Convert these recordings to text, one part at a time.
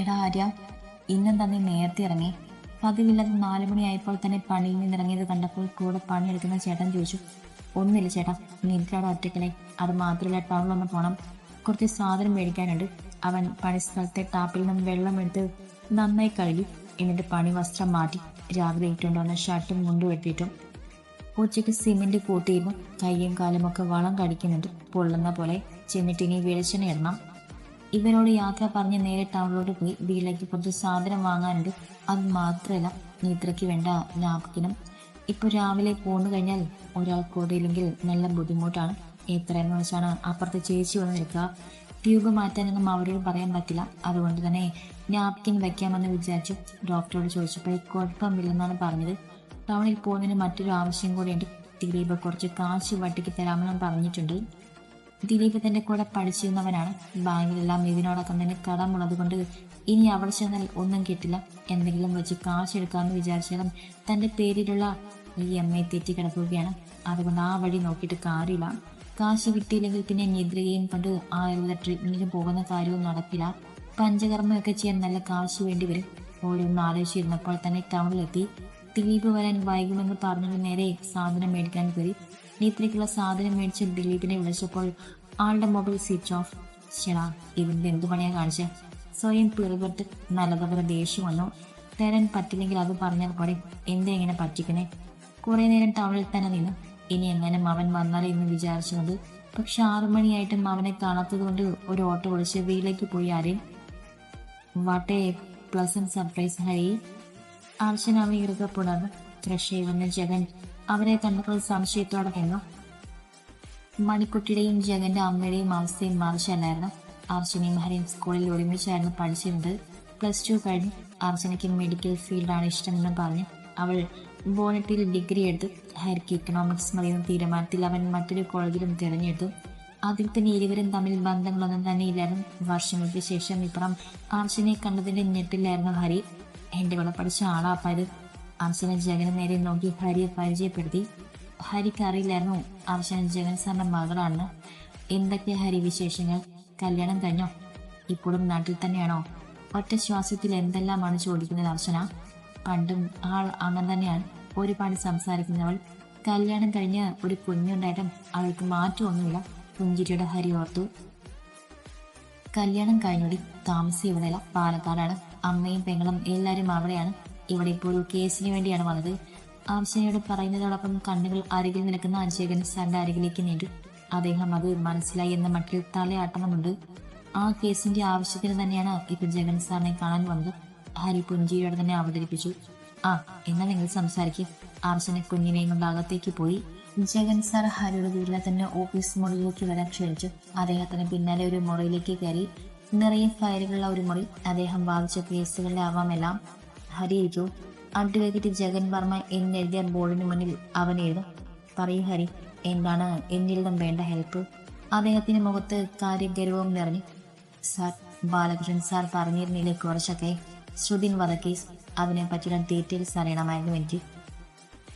എടാ ആര്യ ഇന്നും തന്നെ നേരത്തെ ഇറങ്ങി. പതിവില്ലാതെ നാലു മണിയായപ്പോൾ തന്നെ പണിയിൽ നിന്നിറങ്ങിയത് കണ്ടപ്പോൾ കൂടെ പണിയെടുക്കുന്ന ചേട്ടൻ ചോദിച്ചു ഒന്നുമില്ല ചേട്ടാ നിദ്രയുടെ ഒറ്റയ്ക്കലെ അത് മാത്രമല്ല ടൗണിലൊന്ന് പോണം. കുറച്ച് സാധനം മേടിക്കാനുണ്ട്. അവൻ പണിസ്ഥലത്തെ ടാപ്പിൽ നിന്നും വെള്ളം എടുത്ത് നന്നായി കഴുകി എന്നിട്ട് പണി വസ്ത്രം മാറ്റി രാവിലെ ഇട്ടുകൊണ്ടുവന്ന ഷർട്ടും മുണ്ടും എടുത്തിട്ടും. ഉച്ചയ്ക്ക് സിമെന്റ് കൂട്ടിയുമ്പോൾ കയ്യും കാലുമൊക്കെ വളം കടിക്കുന്നുണ്ട്. പൊള്ളുന്ന പോലെ ചെന്നിട്ട് ഇനി വെളിച്ചെണ്ണ ഇടണം. ഇവരോട് യാത്ര പറഞ്ഞ് നേരെ ടൗണിലോട്ട് പോയി വീട്ടിലേക്ക് കുറച്ച് സാധനം വാങ്ങാനുണ്ട്. അത് മാത്രമല്ല നീത്രയ്ക്ക് വേണ്ട നാപ്കിനും ഇപ്പൊ രാവിലെ പോന്നു കഴിഞ്ഞാൽ ഒരാൾ കൂടെ ഇല്ലെങ്കിൽ നല്ല ബുദ്ധിമുട്ടാണ്. എത്രയെന്ന് വെച്ചാണ് അപ്പുറത്ത് ചേച്ചി വന്ന് നിൽക്കുക. ട്യൂബ് മാറ്റാനൊന്നും അവരോട് പറയാൻ പറ്റില്ല. അതുകൊണ്ട് തന്നെ നാപ്കിൻ വെക്കാമെന്ന് വിചാരിച്ചു ഡോക്ടറോട് ചോദിച്ചപ്പോൾ കുഴപ്പമില്ലെന്നാണ് പറഞ്ഞത്. ടൗണിൽ പോകുന്നതിന് മറ്റൊരു ആവശ്യം കൂടിയുണ്ട്. ദിലീപ് കുറച്ച് കാശ് വട്ടിക്ക് തരാമെന്നും പറഞ്ഞിട്ടുണ്ട്. ദിലീപ് തന്റെ കൂടെ പഠിച്ചിരുന്നവനാണ്. ബാങ്കിലെല്ലാം ഇതിനോടൊപ്പം തന്നെ കടമുള്ളത് കൊണ്ട് ഇനി അവിടെ ചെന്നാൽ ഒന്നും കിട്ടില്ല. എന്തെങ്കിലും വെച്ച് കാശ് എടുക്കാമെന്ന് വിചാരിച്ചാലും തന്റെ പേരിലുള്ള ഈ ഐ തെറ്റി കിടക്കുകയാണ് അതുകൊണ്ട് ആ വഴി നോക്കിയിട്ട് കാര്യമില്ല. കാശ് കിട്ടിയില്ലെങ്കിൽ പിന്നെ നിദ്രയും കൊണ്ട് ആയുർവേദ ട്രീറ്റ്മെന്റിന് പോകുന്ന കാര്യവും നടക്കില്ല. പഞ്ചകർമ്മയൊക്കെ ചെയ്യാൻ നല്ല കാശ് വേണ്ടി വരും. ഓരോന്ന് ആലോചിച്ചിരുന്നപ്പോൾ തന്നെ ടൗണിലെത്തി. ദിലീപ് വരാൻ വൈകുമെന്ന് പറഞ്ഞിട്ട് നേരെ സാധനം മേടിക്കാൻ കയറി. നിദ്രയ്ക്കുള്ള സാധനം മേടിച്ച് ദിലീപിനെ വിളിച്ചപ്പോൾ ആളുടെ മൊബൈൽ സ്വിച്ച് ഓഫ്. ശരാ ഇവന്റെ എന്തു പണിയാ കാണിച്ച? സ്വയം പിറുപെട്ട് നല്ലതുപോലെ ദേഷ്യം വന്നു. തരാൻ പറ്റില്ലെങ്കിൽ അത് പറഞ്ഞാൽ പോരെ എന്താ ഇങ്ങനെ പറ്റിക്കണേ? കുറെ നേരം ടൗണിൽ തന്നെ നിന്നു. ഇനി എങ്ങനെ അവൻ വന്നാലേ എന്ന് വിചാരിച്ചുകൊണ്ട് പക്ഷെ ആറു മണിയായിട്ടും അവനെ കാണാത്തത് കൊണ്ട് ഒരു ഓട്ടോ വിളിച്ച് വീട്ടിലേക്ക് പോയി ആരെയും. What a pleasant surprise Hari അർച്ചനാവ് ഇറുകപ്പെടാതെ വന്ന ജഗൻ അവരെ കണ്ടപ്പോൾ സംശയത്തോടെ നിന്നു മണിക്കുട്ടിയുടെയും ജഗന്റെ അമ്മയുടെയും അവസ്ഥയും മറിച്ചല്ലായിരുന്നു അർച്ചനയും ഹരിയും സ്കൂളിൽ ഒരുമിച്ചായിരുന്നു പഠിച്ചിരുന്നത്. പ്ലസ് ടു കഴിഞ്ഞ് അർച്ചനയ്ക്ക് മെഡിക്കൽ ഫീൽഡാണ് ഇഷ്ടമെന്ന് പറഞ്ഞു അവൾ ബോണറ്റിൽ ഡിഗ്രി എടുത്തു ഹരിക്ക് ഇക്കണോമിക്സ് മതിയെന്ന തീരുമാനത്തിൽ അവൻ മറ്റൊരു കോളേജിലും തിരഞ്ഞെടുത്തു. അതിൽ തന്നെ ഇരുവരും തമ്മിൽ ബന്ധങ്ങളൊന്നും തന്നെ ഇല്ലായിരുന്നു. വർഷങ്ങൾക്ക് ശേഷം ഇപ്പുറം അർച്ചനെ കണ്ടതിന്റെ ഞെട്ടിലായിരുന്നു ഹരി. എന്റെ കൂടെ പഠിച്ച ആളാ അപ്പ ഇത് അർച്ചന ജഗനെ നേരെ നോക്കി ഹരിയെ പരിചയപ്പെടുത്തി. ഹരിക്ക് അറിയില്ലായിരുന്നു അർച്ചന ജഗൻ സാറിന്റെ മകളാണെന്ന്. എന്തൊക്കെ ഹരി വിശേഷങ്ങൾ? കല്യാണം കഴിഞ്ഞോ? ഇപ്പോഴും നാട്ടിൽ തന്നെയാണോ? ഒറ്റ ശ്വാസത്തിൽ എന്തെല്ലാമാണ് ചോദിക്കുന്നത് അർച്ചന? പണ്ടും ആൾ അങ്ങനെ തന്നെയാണ്. ഒരുപാട് സംസാരിക്കുന്നവൾ. കല്യാണം കഴിഞ്ഞ് ഒരു കുഞ്ഞുണ്ടായിട്ടും അവൾക്ക് മാറ്റമൊന്നുമില്ല. പുഞ്ചിരിയുടെ ഹരി ഓർത്തു. കല്യാണം കഴിഞ്ഞൊടി. താമസം ഇവിടെയല്ല. പാലക്കാടാണ്. അമ്മയും പെങ്ങളും എല്ലാവരും അവിടെയാണ്. ഇവിടെ ഇപ്പോൾ ഒരു കേസിന് വേണ്ടിയാണ് വന്നത്. ആംശനയോട് പറയുന്നതോടൊപ്പം കണ്ണുകൾ അരികിൽ നിൽക്കുന്ന അജയകൻ സാറിന്റെ അരികിലേക്ക് നീണ്ടു. അദ്ദേഹം അത് മനസ്സിലായി എന്ന മട്ടിൽ തലയാട്ടണമുണ്ട്. ആ കേസിന്റെ ആവശ്യത്തിന് തന്നെയാണ് ഇപ്പൊ ജഗൻ സാറിനെ കാണാൻ വന്നത്. ഹരി പുഞ്ചിരിയോടെ തന്നെ അവതരിപ്പിച്ചു. ആ എന്നാ നിങ്ങൾ സംസാരിക്കും. ആർച്ചന കുഞ്ഞിനെയും കൊണ്ട് അകത്തേക്ക് പോയി. ജഗൻ സാർ ഹരിയുടെ വീട്ടിലെ തന്നെ ഓഫീസ് മുറിയിലേക്ക് വരാൻ ക്ഷണിച്ചു. അദ്ദേഹത്തിന് പിന്നാലെ ഒരു മുറിയിലേക്ക് കയറി. നിറയെ ഫയലുകളുള്ള ഒരു മുറി. അദ്ദേഹം വാദിച്ച കേസുകളുടെ ആവാമെല്ലാം ഹരി ഇരിക്കൂ. അഡ്വക്കേറ്റ് ജഗൻ വർമ്മ എന്നെഴുതിയ ബോർഡിന് മുന്നിൽ അവൻ എഴുതും. പറയൂ ഹരി എന്താണ് എന്നിരുന്നും വേണ്ട ഹെൽപ്പ് അദ്ദേഹത്തിന്റെ മുഖത്ത് കാര്യഗൗരവം നിറഞ്ഞു. സാർ ബാലകൃഷ്ണൻ സാർ പറഞ്ഞിരുന്നില്ലേ കുറച്ചൊക്കെ? ശ്രുതിൻ വധക്കേസ് അതിനെ പറ്റിയുള്ള ഡീറ്റെയിൽസ് അറിയണമായിരുന്നു എനിക്ക്.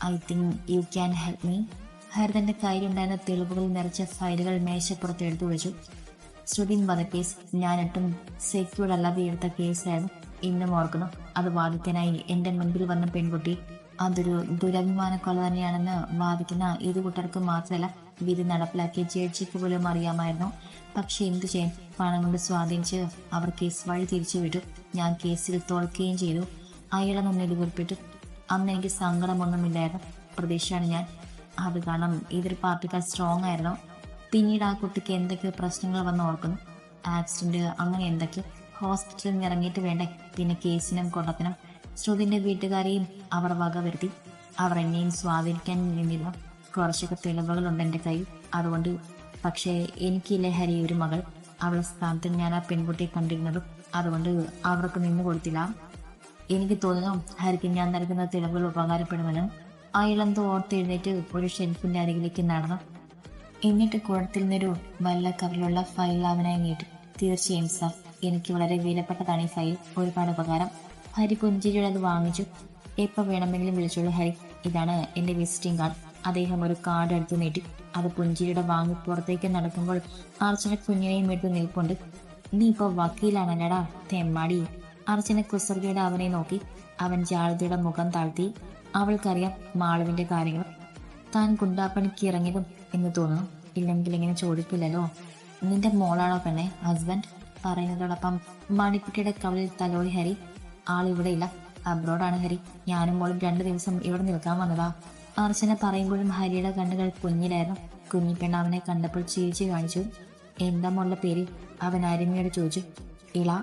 I think you can help me ഹരിതന്റെ കയ്യിലുണ്ടായിരുന്ന തെളിവുകൾ നിറച്ച ഫയലുകൾ മേശപ്പുറത്ത് എടുത്തു വെച്ചു. ശ്രുതിൻ വധക്കേസ് ഞാനൊട്ടും സെക്യൂർഡ് അല്ലാതെ എടുത്ത കേസായിരുന്നു ഇന്നും ഓർക്കുന്നു. അത് വാദിക്കാനായി എന്റെ മുൻപിൽ വന്ന പെൺകുട്ടി അതൊരു ദുരഭിമാന കൊല തന്നെയാണെന്ന് വാദിക്കുന്ന ഇരു കൂട്ടർക്ക് മാത്രമല്ല വിധി നടപ്പിലാക്കിയ ജഡ്ജിക്ക് പോലും അറിയാമായിരുന്നു. പക്ഷെ എന്തു ചെയ്യാൻ? പണം കൊണ്ട് സ്വാധീനിച്ച് അവർ കേസ് വഴി തിരിച്ചു വിട്ടു. ഞാൻ കേസിൽ തോൽക്കുകയും ചെയ്തു. അയാളെ മുന്നിൽ കുറിപ്പിട്ടു അന്ന് എനിക്ക് സങ്കടമൊന്നുമില്ലായിരുന്നു. പ്രതീക്ഷയാണ് ഞാൻ. അത് കാരണം ഇതൊരു പാർട്ടിക്കാർ സ്ട്രോങ് ആയിരുന്നു. പിന്നീട് ആ കുട്ടിക്ക് എന്തൊക്കെ പ്രശ്നങ്ങൾ വന്ന് ഓർക്കുന്നു. ആക്സിഡന്റ് അങ്ങനെ എന്തൊക്കെ ഹോസ്പിറ്റലിൽ നിന്ന് ഇറങ്ങിയിട്ട് വേണ്ടേ? പിന്നെ കേസിനും കൊള്ളത്തിനും. ശ്രുതിന്റെ വീട്ടുകാരെയും അവർ വക വരുത്തി. അവർ എന്നെയും സ്വാധീനിക്കാൻ നിന്നില്ല കുറച്ചൊക്കെ തെളിവുകളുണ്ട് എന്റെ കയ്യിൽ. അതുകൊണ്ട് പക്ഷേ എനിക്ക് ലഹരി ഒരു മകൾ. അവളുടെ സ്ഥാനത്ത് ഞാൻ ആ പെൺകുട്ടിയെ കണ്ടിരുന്നതും അതുകൊണ്ട് അവർക്ക് നിന്ന് കൊടുത്തില്ല. എനിക്ക് തോന്നുന്നു ഹരിക്ക് ഞാൻ നൽകുന്ന തെളിവുകൾ ഉപകാരപ്പെടുമെന്ന് അയാളെന്തോ ഓർത്തെഴുന്നേറ്റ് ഒരു ഷെൽഫിന്റെ അരികിലേക്ക് നടന്നു. എന്നിട്ട് കുളത്തിൽ നിന്നൊരു വല്ല കവറിലുള്ള ഫയൽ അവനായി നീട്ടി തീർച്ചയായും സാർ. എനിക്ക് വളരെ വിലപ്പെട്ടതാണ് ഈ ഫയൽ ഒരുപാട് ഉപകാരം. ഹരി പുഞ്ചിരിയുടെ അത് വാങ്ങിച്ചു. എപ്പോ വേണമെങ്കിലും വിളിച്ചോളൂ ഹരി. ഇതാണ് എന്റെ വിസിറ്റിംഗ് കാർഡ് അദ്ദേഹം ഒരു കാർഡ് എടുത്തു നീട്ടി. അത് പുഞ്ചിരിയുടെ വാങ്ങി പുറത്തേക്ക് നടക്കുമ്പോൾ അർച്ചന കുഞ്ഞിനെയും എടുത്ത് നിൽപ്പുണ്ട്. നീ ഇപ്പൊ വക്കീലാണല്ലടാ തെമ്മാടി. അർച്ചന കുസൃതിയുടെ അവനെ നോക്കി. അവൻ ജാളതിയുടെ മുഖം താഴ്ത്തി. അവൾക്കറിയാം മാളുവിന്റെ കാര്യങ്ങൾ. താൻ ഗുണ്ടാപ്പണിക്ക് ഇറങ്ങിയതും എന്ന് തോന്നുന്നു. ഇല്ലെങ്കിൽ ഇങ്ങനെ ചോദിക്കില്ലല്ലോ. നിന്റെ മോളാണോ പെണ്ണെ ഹസ്ബൻഡ് പറയുന്നതോടൊപ്പം മണിക്കുട്ടിയുടെ കവലിൽ തലോടി ഹരി ഇല്ല അബ്രോഡാണ് ഹരി. ഞാനും മോളും രണ്ടു ദിവസം ഇവിടെ നിൽക്കാൻ വന്നതാ. അർച്ചന പറയുമ്പോഴും ഹരിയുടെ കണ്ണുകൾ കുഞ്ഞിലായിരുന്നു. കുഞ്ഞിപ്പെണ്ണ് അവനെ കണ്ടപ്പോൾ ചിരിച്ചു കാണിച്ചു. എന്താ മോളുടെ പേര്? അവൻ അരുമയോട് ചോദിച്ചു. ഇള.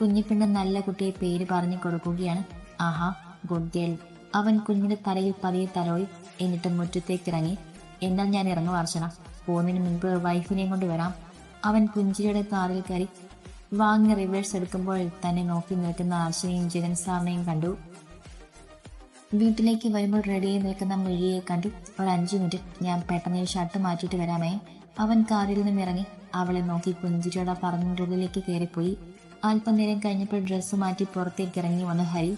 കുഞ്ഞിപ്പെണ്ണ് നല്ല കുട്ടിയെ പേര് പറഞ്ഞു കൊടുക്കുകയാണ്. ആഹാ ഗുഡ് ഗേൾ. അവൻ കുഞ്ഞിന്റെ തലയിൽ പതിയെ തലോടി എന്നിട്ട് മുറ്റത്തേക്ക് ഇറങ്ങി എന്നാൽ ഞാൻ ഇറങ്ങും അർച്ചന. പോകുന്നതിന് മുൻപ് വൈഫിനെയും കൊണ്ട് വരാം. അവൻ കുഞ്ചിയുടെ കാറിൽ കയറി വാങ്ങി റിവേഴ്സ് എടുക്കുമ്പോൾ തന്നെ നോക്കി നിൽക്കുന്ന ആശയും ജഗൻ സാറിനെയും കണ്ടു. വീട്ടിലേക്ക് വരുമ്പോൾ റെഡിയായി നിൽക്കുന്ന മിഴിയെ കണ്ടു. ഒരു അഞ്ചു മിനിറ്റ് ഞാൻ പെട്ടെന്ന് ഷർട്ട് മാറ്റിയിട്ട് വരാമേ. അവൻ കാറിൽ നിന്നും ഇറങ്ങി. അവളെ നോക്കി പുഞ്ചിരിയോടെ പറഞ്ഞുള്ളിലേക്ക് കയറിപ്പോയി. അല്പനേരം കഴിഞ്ഞപ്പോൾ ഡ്രസ്സ് മാറ്റി പുറത്തേക്ക് ഇറങ്ങി വന്നു ഹരി.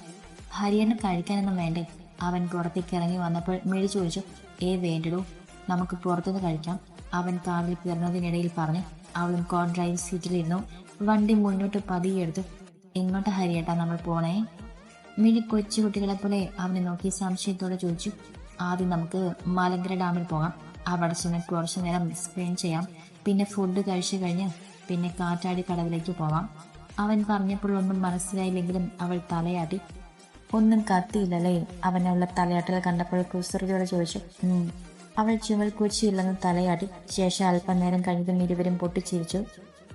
ഹരിയന് കഴിക്കാനൊന്നും വേണ്ടേ? അവൻ പുറത്തേക്ക് ഇറങ്ങി വന്നപ്പോൾ മിഴി ചോദിച്ചു. ഏ വേണ്ടടോ. നമുക്ക് പുറത്തുനിന്ന് കഴിക്കാം. അവൻ കാറിൽ കയറുന്നതിനിടയിൽ പറഞ്ഞു അവളും കോൺ ഡ്രൈവ് സീറ്റിലിരുന്നു. വണ്ടി മുന്നോട്ട് പതിയെടുത്തു എങ്ങോട്ട് ഹരിയേട്ടാ നമ്മൾ പോണേ. മിഴി കൊച്ചുകുട്ടികളെ പോലെ അവനെ നോക്കി സംശയത്തോടെ ചോദിച്ചു. ആദ്യം നമുക്ക് മലങ്കര ഡാമിൽ പോകാം. അവിടെ ചെന്ന് കുറച്ചു നേരം സ്പെൻഡ് ചെയ്യാം. പിന്നെ ഫുഡ് കഴിച്ചു കഴിഞ്ഞ് പിന്നെ കാറ്റാടി കടവിലേക്ക് പോവാം. അവൻ പറഞ്ഞപ്പോഴൊന്നും മനസ്സിലായില്ലെങ്കിലും അവൾ തലയാട്ടി. ഒന്നും കത്തിയില്ലല്ലേ? അവളുടെ തലയാട്ടൽ കണ്ടപ്പോൾ കുസൃതിയോടെ ചോദിച്ചു. അവൾ ചുമൽ കുച്ചിയില്ലെന്ന് തലയാട്ടി. ശേഷം അല്പനേരം കഴിഞ്ഞതും ഇരുവരും പൊട്ടിച്ചിരിച്ചു.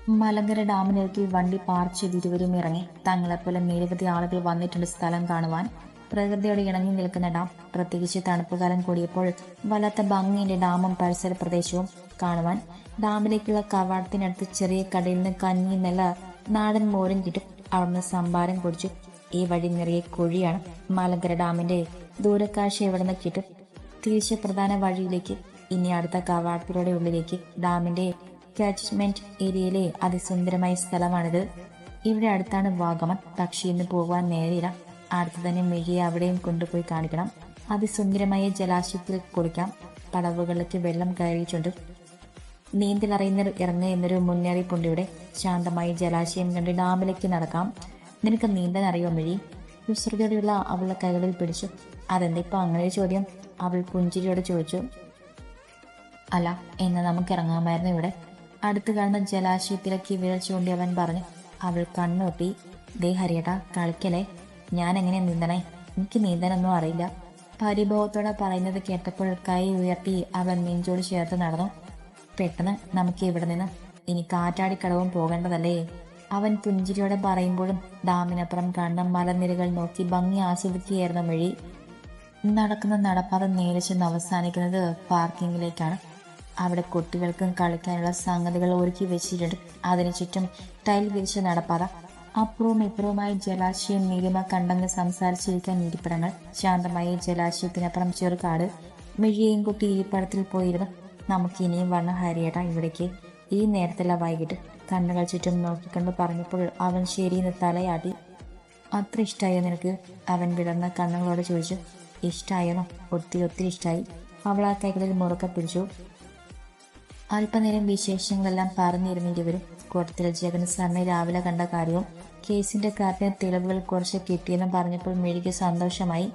മലങ്കര ഡാമിനരികിൽ വണ്ടി പാർക്ക് ചെയ്ത് ഇരുവരും ഇറങ്ങി. തങ്ങളെപ്പോലെ നിരവധി ആളുകൾ വന്നിട്ടുണ്ട് സ്ഥലം കാണുവാൻ. പ്രകൃതിയോട് ഇണങ്ങി നിൽക്കുന്ന ഡാം. പ്രത്യേകിച്ച് തണുപ്പുകാലം കൂടിയപ്പോൾ വല്ലാത്ത ഭംഗിയുടെ ഡാമും പരിസര പ്രദേശവും കാണുവാൻ. ഡാമിലേക്കുള്ള കവാടത്തിനടുത്ത് ചെറിയ കടയിൽ നിന്ന് കഞ്ഞി നല്ല നാടൻ മോരും കിട്ടും. അവിടുന്ന് സംഭാരം കുടിച്ചു. ഈ വഴി നിറയെ കുഴിയാണ് മലങ്കര ഡാമിന്റെ. ദൂരക്കാഴ്ച എവിടെ നിന്ന് കിട്ടും? തിരിച്ച് പ്രധാന വഴിയിലേക്ക്. ഇനി അടുത്ത കവാടത്തിലൂടെ ഉള്ളിലേക്ക്. ഡാമിന്റെ കാച്ച്മെന്റ് ഏരിയയിലെ അതിസുന്ദരമായ സ്ഥലമാണിത്. ഇവിടെ അടുത്താണ് വാഗമൺ. പക്ഷി ഇന്ന് പോകാൻ നേരില്ല അടുത്ത് തന്നെ മെഴിയെ അവിടെയും കൊണ്ടുപോയി കാണിക്കണം. അതിസുന്ദരമായ ജലാശയത്തിൽ കുളിക്കാം. പടവുകളിലേക്ക് വെള്ളം കയറിയിട്ടുണ്ട്. നീന്തലറിയുന്നവർ ഇറങ്ങുക എന്നൊരു മുന്നറിയിപ്പുണ്ട് ഇവിടെ. ശാന്തമായി ജലാശയം കണ്ട് ഡാമിലേക്ക് നടക്കാം. നിനക്ക് നീന്താൻ അറിയോ മെഴി വിസൃതയോടെയുള്ള അവളുടെ കൈകളിൽ പിടിച്ചു. അതെന്താ ഇപ്പൊ അങ്ങനെ ഒരു ചോദ്യം? അവൾ പുഞ്ചിരിയോടെ ചോദിച്ചു. അല്ല എന്നാൽ നമുക്ക് ഇറങ്ങാമായിരുന്നു ഇവിടെ. അടുത്ത് കാണുന്ന ജലാശയത്തിലേക്ക് വിരൽ ചൂണ്ടി അവൻ പറഞ്ഞു അവൾ കണ്ണൊട്ടി. ദേ ഹരിയേട്ടാ കളിക്കലേ ഞാൻ എങ്ങനെ നീന്തണേ? എനിക്ക് നീന്താനൊന്നും അറിയില്ല. പരിഭവത്തോടെ പറയുന്നത് കേട്ടപ്പോൾ കൈ ഉയർത്തി അവൻ നെഞ്ചോട് ചേർത്ത് നടന്നു. പെട്ടെന്ന് നമുക്ക് ഇവിടെ നിന്ന് ഇനി കാറ്റാടിക്കടവും പോകേണ്ടതല്ലേ? അവൻ പുഞ്ചിരിയോടെ പറയുമ്പോഴും ഡാമിനപ്പുറം കാണുന്ന മലനിരകൾ നോക്കി ഭംഗി ആസ്വദിക്കുകയായിരുന്നു വഴി നടക്കുന്ന നടപ്പാത നേരെ ചെന്ന് അവസാനിക്കുന്നത് പാർക്കിങ്ങിലേക്കാണ്. അവിടെ കുട്ടികൾക്കും കളിക്കാനുള്ള സംഗതികൾ ഒരുക്കി വെച്ചിട്ടുണ്ട്. അതിനു ചുറ്റും ടൈൽ വിരിച്ച നടപ്പാത അപ്പുറവും ഇപ്പുറവുമായി ജലാശയം നീലിമ കണ്ടെന്ന് സംസാരിച്ചിരിക്കാൻ ഇരിപ്പിടങ്ങൾ ശാന്തമായ ജലാശയത്തിനപ്പുറം ചെറുകാട് മിഴിയേയും കുട്ടി ഇരിപ്പിടത്തിൽ പോയിരുന്നു. നമുക്ക് ഇനിയും വന്ന ഹരിയേട്ട ഇവിടേക്ക്. ഈ നേരത്തില വൈകിട്ട്. കണ്ണുകൾ ചുറ്റും നോക്കിക്കൊണ്ട് പറഞ്ഞപ്പോൾ അവൻ ശരിയെന്ന് തലയാട്ടി. അത്ര ഇഷ്ടമായോ നിനക്ക്? അവൻ വിടർന്ന കണ്ണുകളോട് ചോദിച്ചു. ഇഷ്ടമായോ ഒത്തിരി ഒത്തിരി ഇഷ്ടമായി അവൾ ആ കൈകളിൽ മുറുക്കെ പിടിച്ചു. അല്പനേരം വിശേഷങ്ങളെല്ലാം പറഞ്ഞിരുന്നു വരും കൂട്ടത്തിൽ ജഗൻ സാറിനെ രാവിലെ കണ്ട കാര്യവും കേസിന്റെ കാര്യത്തിന് തെളിവുകൾ കുറച്ച് കിട്ടിയെന്നും പറഞ്ഞപ്പോൾ മെഴുകി സന്തോഷമായി.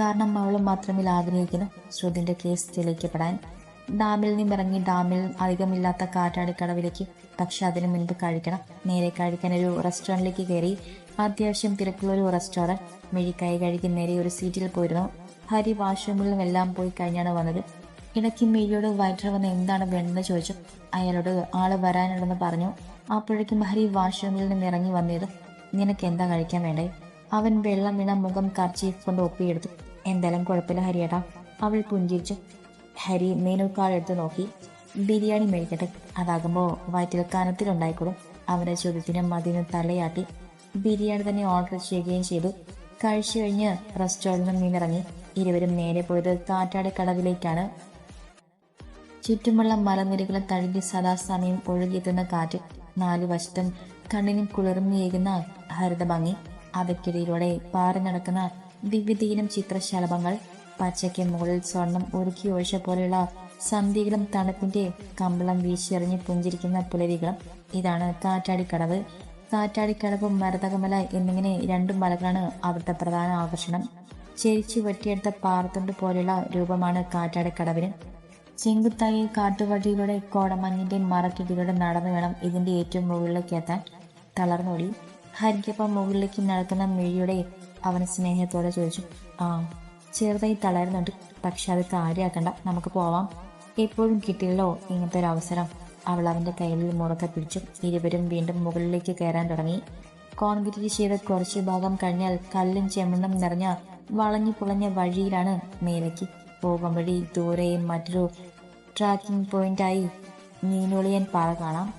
കാരണം അവളും മാത്രമിൽ ആഗ്രഹിക്കുന്നു ശ്രുതിന്റെ കേസ് തെളിയിക്കപ്പെടാൻ. ഡാമിൽ നിന്നിറങ്ങി ഡാമിൽ അധികമില്ലാത്ത കാറ്റാടിക്കടവിലേക്ക് പക്ഷെ അതിനു മുൻപ് കഴിക്കണം. നേരെ കഴിക്കാൻ ഒരു റെസ്റ്റോറന്റിലേക്ക് കയറി. അത്യാവശ്യം തിരക്കുള്ള ഒരു റെസ്റ്റോറന്റ് മെഴി കൈ കഴുകി നേരെ ഒരു സീറ്റിൽ പോയിരുന്നു. ഹരി വാഷ്റൂമിലും എല്ലാം പോയി കഴിഞ്ഞാണ് വന്നത്. ഇടയ്ക്ക് മേരിയോട് വയറ്റിൽ വന്ന് എന്താണ് വേണ്ടതെന്ന് ചോദിച്ചു. അയാളോട് ആൾ വരാനുണ്ടെന്ന് പറഞ്ഞു. അപ്പോഴേക്കും ഹരി വാഷ്റൂമിൽ നിന്ന് ഇറങ്ങി വന്നത് നിനക്ക് എന്താ കഴിക്കാൻ വേണ്ടേ? അവൻ വെള്ളം വീണ മുഖം കർച്ചീഫ് കൊണ്ട് ഒപ്പിയെടുത്തു. എന്തായാലും കുഴപ്പമില്ല ഹരിയേട്ടാ അവൾ പുഞ്ചിരിച്ചു. ഹരി മെനു കാർഡ് എടുത്ത് നോക്കി. ബിരിയാണി മേടിക്കട്ടെ. അതാകുമ്പോൾ വയറ്റിൽ കനത്തിലുണ്ടായിക്കോളും അവരെ ചോദ്യത്തിന് മതിന് തലയാട്ടി. ബിരിയാണി തന്നെ ഓർഡർ ചെയ്യുകയും ചെയ്തു. കഴിച്ചു കഴിഞ്ഞ് റെസ്റ്റോറന്റിൽ നിന്നിറങ്ങി. ഇരുവരും നേരെ പോയത് കാറ്റാടി കടവിലേക്കാണ് ചുറ്റുമുള്ള മലനിരകളെ തഴുകി സദാസമയം ഒഴുകിയെത്തുന്ന കാറ്റ് നാലു വശത്തും കണ്ണിനും കുളിർന്നേകുന്ന ഹരിതഭംഗി അവയ്ക്കിടയിലൂടെ പാറി നടക്കുന്ന വിവിധയിനം ചിത്രശലഭങ്ങൾ പച്ചയ്ക്ക് മുകളിൽ സ്വർണം ഒരുക്കി ഒഴിച്ച പോലെയുള്ള സന്ധികളും തണുപ്പിന്റെ കമ്പളം വീശിയെറിഞ്ഞ് പുഞ്ചിരിക്കുന്ന പുലരികളും. ഇതാണ് കാറ്റാടിക്കടവ്. കാറ്റാടിക്കടവും മരതകമല എന്നിങ്ങനെ രണ്ടു മലകളാണ് അവിടുത്തെ പ്രധാന ആകർഷണം. ചേരിച്ചു വെട്ടിയെടുത്ത പാറത്തുണ്ട് പോലെയുള്ള രൂപമാണ് കാറ്റാടിക്കടവിന്. ചെങ്കുത്തായി കാട്ടുവഴിയിലൂടെ കോടമഞ്ഞിന്റെ മറക്കിടിലൂടെ നടന്നു വേണം ഇതിന്റെ ഏറ്റവും മുകളിലേക്ക് എത്താൻ. തളർന്നോടി ഹരിക്കപ്പം മുകളിലേക്ക് നടക്കുന്ന മിഴിയുടെ അവൻ സ്നേഹത്തോടെ ചോദിച്ചു ആ ചെറുതായി തളരുന്നുണ്ട്. പക്ഷെ അത് കാര്യമാക്കണ്ട നമുക്ക് പോവാം. എപ്പോഴും കിട്ടിയല്ലോ ഇങ്ങനത്തെ ഒരു അവസരം. അവൾ അവന്റെ കയ്യിൽ മുറക്കെ പിടിച്ചു. ഇരുവരും വീണ്ടും മുകളിലേക്ക് കയറാൻ തുടങ്ങി. കോൺക്രീറ്റ് ചെയ്ത കുറച്ച് ഭാഗം കഴിഞ്ഞാൽ കല്ലും ചെമ്മണ്ണും നിറഞ്ഞ വളഞ്ഞു പുളഞ്ഞ വഴിയിലാണ് മേലേക്ക് പോകും. വഴി ദൂരെ മറ്റൊരു ട്രാക്കിംഗ് പോയിന്റായി മീനൊളിയൻ പാറ കാണാം.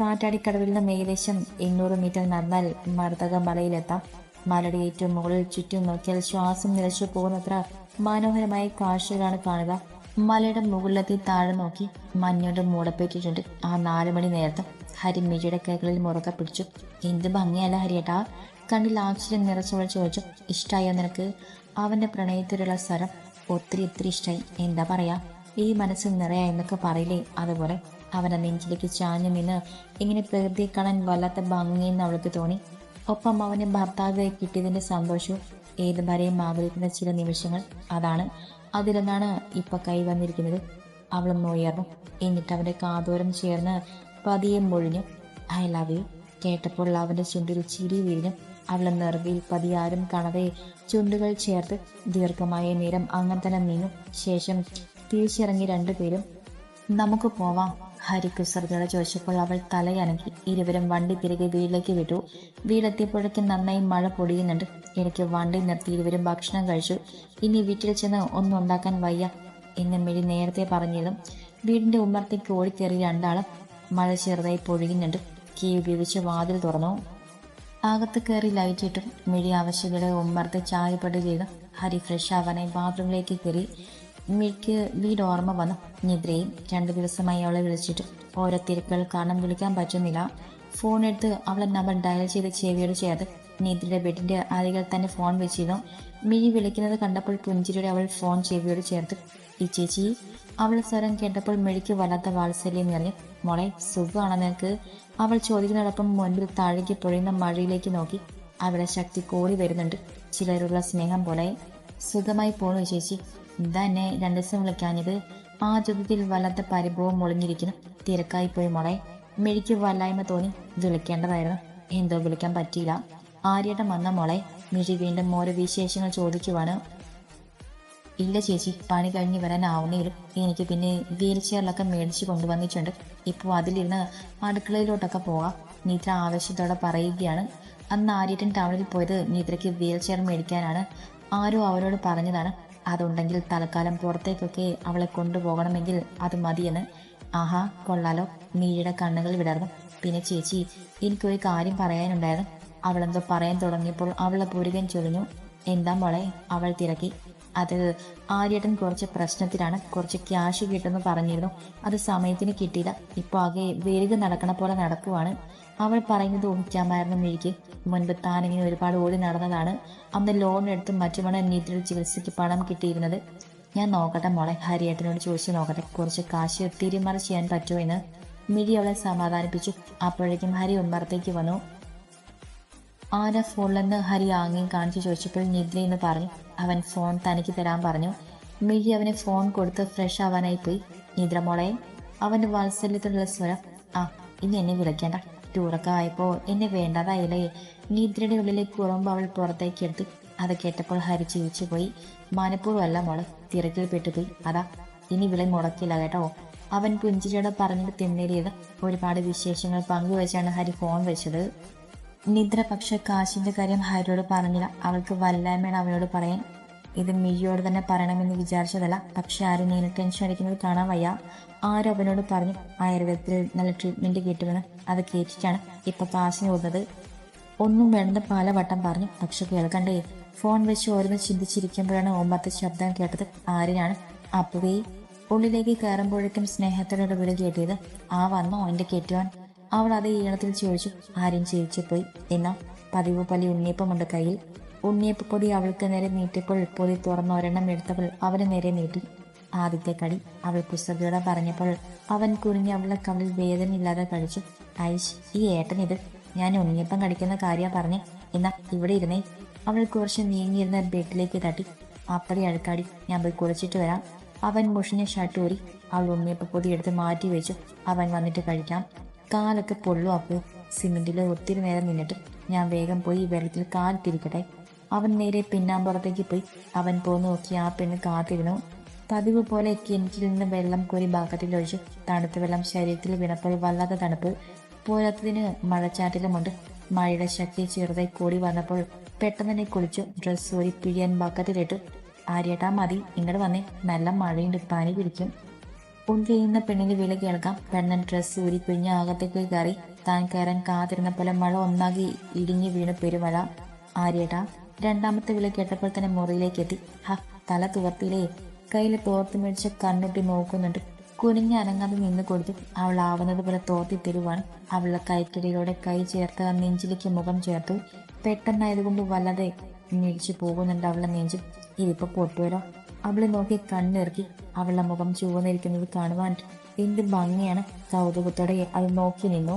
കാറ്റാടിക്കടവിൽ നിന്ന് ഏകദേശം എണ്ണൂറ് മീറ്റർ നടന്നാൽ മർദ്ദക മലയിലെത്താം മലയുടെ ഏറ്റവും മുകളിൽ ചുറ്റും നോക്കിയാൽ ശ്വാസം നിലച്ചു പോകുന്നത്ര മനോഹരമായ കാഴ്ചകളാണ് കാണുക. മലയുടെ മുകളിലെത്തി താഴെ നോക്കി മഞ്ഞോട് മൂടപ്പെട്ടിട്ടുണ്ട്. ആ നാല് മണി നേരത്തെ ഹരി മിജിയുടെ കൈകളിൽ മുറുകെ പിടിച്ചു. എന്ത് ഭംഗിയല്ല ഹരിയേട്ടാ. കണ്ണിൽ ആശ്ചര്യം നിറച്ചവൾ ചോദിച്ചു. ഇഷ്ടമായോ നിനക്ക്? അവന്റെ പ്രണയത്തിലുള്ള സ്വരം ഒത്തിരി ഒത്തിരി ഇഷ്ടമായി എന്താ പറയാ? ഈ മനസ്സിൽ നിറയ എന്നൊക്കെ പറയില്ലേ? അതുപോലെ അവന്റെ നെഞ്ചിലേക്ക് ചാഞ്ഞു നിന്ന് ഇങ്ങനെ പ്രകൃതിയെ കാണാൻ വല്ലാത്ത ഭംഗിയെന്ന് അവൾക്ക് തോന്നി. ഒപ്പം അവന് ഭർത്താവ് കിട്ടിയതിന്റെ സന്തോഷവും ഏത് വരെയും ആഗ്രഹിക്കുന്ന ചില നിമിഷങ്ങൾ അതാണ് അതിലൊന്നാണ് ഇപ്പൊ കൈ വന്നിരിക്കുന്നത്. അവളൊന്ന് ഉയർന്നു. എന്നിട്ട് അവന്റെ കാതോരം ചേർന്ന് പതിയെ മൊഴിഞ്ഞു. I love you. കേട്ടപ്പോൾ അവന്റെ ചുണ്ടിൽ ചിരി വീഴിഞ്ഞു അവളെ നിറവിൽ പതിയാരും കാണാതെ ചുണ്ടുകൾ ചേർത്ത് ദീർഘമായ നേരം അങ്ങനെ തന്നെ നീങ്ങും ശേഷം തിരിച്ചിറങ്ങി രണ്ടുപേരും നമുക്ക് പോവാം ഹരി കുസൃതിയോടെ ചോദിച്ചപ്പോൾ അവൾ തലയനക്കി ഇരുവരും വണ്ടി തിരികെ വീട്ടിലേക്ക് വിട്ടു. വീടെത്തിയപ്പോഴേക്കും നന്നായി മഴ പൊടിയുന്നുണ്ട്. എനിക്ക് വണ്ടി നിർത്തി ഇരുവരും ഭക്ഷണം കഴിച്ചു. ഇനി വീട്ടിൽ ചെന്ന് ഒന്നും ഉണ്ടാക്കാൻ വയ്യ എന്ന് മിഴി നേരത്തെ പറഞ്ഞിരുന്നു. വീടിന്റെ ഉമ്മർത്തേക്ക് ഓടിക്കേറി രണ്ടാളും മഴ ചെറുതായി പൊഴിയുന്നുണ്ട്. കീ ഉപയോഗിച്ച് വാതിൽ തുറന്നു. അകത്ത് കയറി ലൈറ്റ് ഇട്ടു. മിഴി ആവശ്യകളെ ഉമ്മർത്ത് ചായപ്പെട്ട് ചെയ്തു. ഹരി ഫ്രഷ് ആവാനായി ബാത്റൂമിലേക്ക് കയറി. മിഴിക്ക് വീട് ഓർമ്മ വന്നു. നിദ്രയും രണ്ടു ദിവസമായി അവളെ വിളിച്ചിട്ട്. ഓരോ തിരക്കുകൾ കാരണം വിളിക്കാൻ പറ്റുന്നില്ല. ഫോൺ എടുത്ത് അവളെ നമ്പർ ഡയൽ ചെയ്ത് ചെവിയോട് ചേർത്ത് നിദ്രയുടെ ബെഡിന്റെ അരികിൽ തന്നെ ഫോൺ വെച്ചിരുന്നു. മിഴി വിളിക്കുന്നത് കണ്ടപ്പോൾ പുഞ്ചിരിയുടെ അവൾ ഫോൺ ചെവിയോട് ചേർത്ത്. ഈ ചേച്ചി അവൾ സ്വരം കേട്ടപ്പോൾ മിഴിക്ക് വല്ലാത്ത വാത്സല്യം നിറഞ്ഞു. മോളെ സുഖമാണോ നിനക്ക്? അവൾ ചോദിക്കുന്നതോടൊപ്പം മുൻപിൽ താഴേക്ക് പൊഴിയുന്ന മഴയിലേക്ക് നോക്കി. അവളെ ശക്തി കൂടി വരുന്നുണ്ട്. ചിലരുള്ള സ്നേഹം പോലെ. സുഖമായി പോണു ചേച്ചി. എന്താ എന്നെ രണ്ടു ദിവസം വിളിക്കാഞ്ഞത്. ആ ചോദ്യത്തിൽ വല്ലാത്ത പരിഭവം മുളിഞ്ഞിരിക്കുന്നു. തിരക്കായി പോയി മോളെ. മെഴിക്ക് വല്ലായ്മ തോന്നി. വിളിക്കേണ്ടതായിരുന്നു. എന്തോ വിളിക്കാൻ പറ്റിയില്ല. ആര്യേട്ടൻ വന്ന മോളെ. മിഴി വീണ്ടും ഓരോ വിശേഷങ്ങൾ ചോദിക്കുവാണ്. ഇല്ല ചേച്ചി പണി കഴിഞ്ഞ് വരാൻ ആവുന്നേലും എനിക്ക് പിന്നെ വീൽ ചെയറിലൊക്കെ മേടിച്ച് കൊണ്ടുവന്നിട്ടുണ്ട്. ഇപ്പോൾ അതിലിരുന്ന് അടുക്കളയിലോട്ടൊക്കെ പോകാം. നീത്ര ആവശ്യത്തോടെ പറയുകയാണ്. അന്ന് ആര്യട്ടൻ ടൗണിൽ പോയത് നീത്രയ്ക്ക് വീൽ ചെയർ മേടിക്കാനാണ്. ആരോ അവരോട് പറഞ്ഞതാണ്. അതുണ്ടെങ്കിൽ തൽക്കാലം പുറത്തേക്കൊക്കെ അവളെ കൊണ്ടുപോകണമെങ്കിൽ അത് മതിയെന്ന്. ആഹാ കൊള്ളാലോ. മീരയുടെ കണ്ണുകൾ വിടർന്നു. പിന്നെ ചേച്ചി എനിക്കൊരു കാര്യം പറയാനുണ്ടായിരുന്നു. അവളെന്തോ പറയാൻ തുടങ്ങിയപ്പോൾ അവളെ പുരുകൻ ചൊളിഞ്ഞു എന്താ മോളെ? അവൾ തിരക്കി. അത് ആര്യട്ടൻ കുറച്ച് പ്രശ്നത്തിലാണ്. കുറച്ച് ക്യാഷ് കിട്ടുമെന്ന് പറഞ്ഞിരുന്നു. അത് സമയത്തിന് കിട്ടിയില്ല. ഇപ്പോൾ ആകെ വേരുക നടക്കണ പോലെ നടക്കുവാണ്. അവൾ പറയുന്നത് ഊഹിക്കാമായിരുന്നു മിഴിക്ക് മുൻപ് താനിങ്ങനെ ഒരുപാട് ഓടി നടന്നതാണ് അന്ന് ലോൺ എടുത്ത് മറ്റുമാണ് നീതിയുടെ ചികിത്സയ്ക്ക് പണം കിട്ടിയിരുന്നത്. ഞാൻ നോക്കട്ടെ മോളെ ഹരിയേട്ടനോട് ചോദിച്ചു നോക്കട്ടെ കുറച്ച് കാശ് തിരിമറി ചെയ്യാൻ പറ്റുമോ എന്ന്. മിഴി അവളെ സമാധാനിപ്പിച്ചു. അപ്പോഴേക്കും ഹരി ഉമ്മറത്തേക്ക് വന്നു. ആരാ ഫോണിലെന്ന് ഹരി ആംഗ്യം കാണിച്ചു ചോദിച്ചപ്പോൾ നിദ്ര എന്ന് പറഞ്ഞു. അവൻ ഫോൺ തനിക്ക് തരാൻ പറഞ്ഞു. മിഴി അവന് ഫോൺ കൊടുത്ത് ഫ്രഷ് ആവാനായി പോയി. നിദ്ര മോളെ അവന്റെ വാത്സല്യത്തിലുള്ള സ്വരം. ആ ഇനി എന്നെ വിളിക്കേണ്ട. ടൂറൊക്കെ ആയപ്പോൾ എന്നെ വേണ്ടതായില്ലേ? നിദ്രയുടെ ഉള്ളിലേക്ക് കുറമ്പ് അവൾ പുറത്തേക്ക് എടുത്ത് അത് കേട്ടപ്പോൾ ഹരി ചിരിച്ചു പോയി. മനഃപൂർവമല്ല മോൾ തിരക്കിൽ പെട്ടുപോയി അതാ ഇനി വിളി മുടക്കില്ല കേട്ടോ അവൻ പുഞ്ചിരിയോടെ പറഞ്ഞിട്ട് തിന്നേരിയത് ഒരുപാട് വിശേഷങ്ങൾ പങ്കുവെച്ചാണ് ഹരി ഫോൺ വെച്ചത്. നിദ്ര പക്ഷെ കാശിന്റെ കാര്യം ഹരിയോട് പറഞ്ഞില്ല. അവൾക്ക് വല്ലായ്മയാണ് അവനോട് പറയാൻ. ഇത് മിയോട് തന്നെ പറയണമെന്ന് വിചാരിച്ചതല്ല. പക്ഷെ ആരും നീന ടെൻഷൻ അടിക്കുന്നത് കാണാൻ വയ്യ. ആരും അവനോട് പറഞ്ഞു ആയുർവേദത്തിൽ നല്ല ട്രീറ്റ്മെന്റ് കിട്ടുമെന്ന്. അത് കേട്ടിട്ടാണ് ഇപ്പൊ പാസിന് പോകുന്നത്. ഒന്നും വേണ്ടെന്ന് പലവട്ടം പറഞ്ഞു. പക്ഷെ കേൾക്കണ്ടേ ഫോൺ വെച്ച് ഓരോന്ന് ചിന്തിച്ചിരിക്കുമ്പോഴാണ് ഒമ്പത്തെ ശബ്ദം കേട്ടത് ആരെയാണ് അപ്പുവേ ഉള്ളിലേക്ക് കയറുമ്പോഴേക്കും സ്നേഹത്തോടെ വിളി കേട്ടിയത് ആ വന്നോ എന്റെ കെട്ടുവാൻ അവൾ അതേ ഈണത്തിൽ ചോദിച്ചു. ആരും ചേച്ചി പോയി. എന്നാ പതിവ് പലി ഉണ്ണിയപ്പമുണ്ട് കയ്യിൽ. ഉണ്ണിയപ്പ പൊടി അവൾക്ക് നേരെ നീട്ടിയപ്പോൾ പൊതി തുറന്ന് ഒരെണ്ണം എടുത്തപ്പോൾ അവന് നേരെ നീട്ടി. ആദ്യത്തെ കടി അവൾ കുസൃതിയോടെ പറഞ്ഞപ്പോൾ അവൻ കുനിഞ്ഞ് അവളെ വേദന വേദനയില്ലാതെ കഴിച്ചു. ഐഷ് ഈ ഏട്ടൻ ഇത് ഞാൻ ഉണ്ണിയപ്പം കടിക്കുന്ന കാര്യ പറഞ്ഞ്. എന്നാ ഇവിടെ ഇരുന്നേ. അവൾ കുറച്ച് നീങ്ങിയിരുന്ന ബെഡിലേക്ക് തട്ടി. അപ്പടി അഴുക്കാടി ഞാൻ പോയി കുളിച്ചിട്ട് വരാം. അവൻ മുഷിഞ്ഞ ഷർട്ട് ഊരി അവൾ ഉണ്ണിയപ്പ പൊതി എടുത്ത് മാറ്റി വെച്ചു. അവൻ വന്നിട്ട് കഴിക്കാം. കാലൊക്കെ പൊള്ളു അപ്പോൾ സിമെന്റിൽ ഒത്തിരി നേരം നിന്നിട്ട് ഞാൻ വേഗം പോയി വെള്ളത്തിൽ കാൽ തിരിക്കട്ടെ അവൻ നേരെ പിന്നാമ്പുറത്തേക്ക് പോയി. അവൻ പോന്ന് നോക്കി ആ പെണ്ണ് കാത്തിരുന്നു. പതിവ് പോലെ കിണറ്റിൽ നിന്ന് വെള്ളം കോരി ബാക്കറ്റിൽ ഒഴിച്ച് തണുത്ത വെള്ളം ശരീരത്തിൽ വീണപ്പോൾ വല്ലാത്ത തണുപ്പ് പോരാത്തതിന് മഴച്ചാറ്റിലുമുണ്ട്. മഴയുടെ ശക്തി ചെറുതായി കൂടി വന്നപ്പോൾ പെട്ടെന്ന് തന്നെ കുളിച്ചു ഡ്രസ്സ് ഊരി പിഴിയാൻ ബാക്കറ്റിലിട്ടു ആര്യേട്ടാ മതി. ഇങ്ങോട്ട് വന്നേ. നല്ല മഴയുണ്ട്. പനി പിടിക്കും. ഉന്തിയുന്ന പെണ്ണിന് വില കേൾക്കാം. പെണ്ണൻ ഡ്രസ്സ് ഊരി പിഴിഞ്ഞ അകത്തേക്ക് കയറി താൻ കയറാൻ കാത്തിരുന്ന പോലെ മഴ ഒന്നാകി ഇടിഞ്ഞു വീണ് പെരുമഴ. ആര്യേട്ടാ രണ്ടാമത്തെ വില കേട്ടപ്പോൾ തന്നെ മുറിയിലേക്ക് എത്തി. ഹ തല തുവർത്തിയിലേ കയ്യിൽ തോർത്ത് മേടിച്ച് കണ്ണുട്ടി നോക്കുന്നുണ്ട്. കുനിഞ്ഞ് അനങ്ങാതെ നിന്ന് കൊടുത്തു അവൾ ആവുന്നത് പോലെ തോർത്തി തരുവാണ് അവളുടെ കൈക്കിടയിലൂടെ കൈ ചേർത്ത് ആ നെഞ്ചിലേക്ക് മുഖം ചേർത്തു. പെട്ടെന്നായതുകൊണ്ട് വല്ലാതെ ഞെരിച്ചു പോകുന്നുണ്ട് അവളുടെ നെഞ്ചിൽ ഇതിപ്പോൾ പൊട്ടുവരോ അവളെ നോക്കി കണ്ണിറക്കി അവളുടെ മുഖം ചുവന്നിരിക്കുന്നത് കാണുവാൻ എന്ത് ഭംഗിയാണ്. കൗതുകത്തോടെ അത് നോക്കി നിന്നു.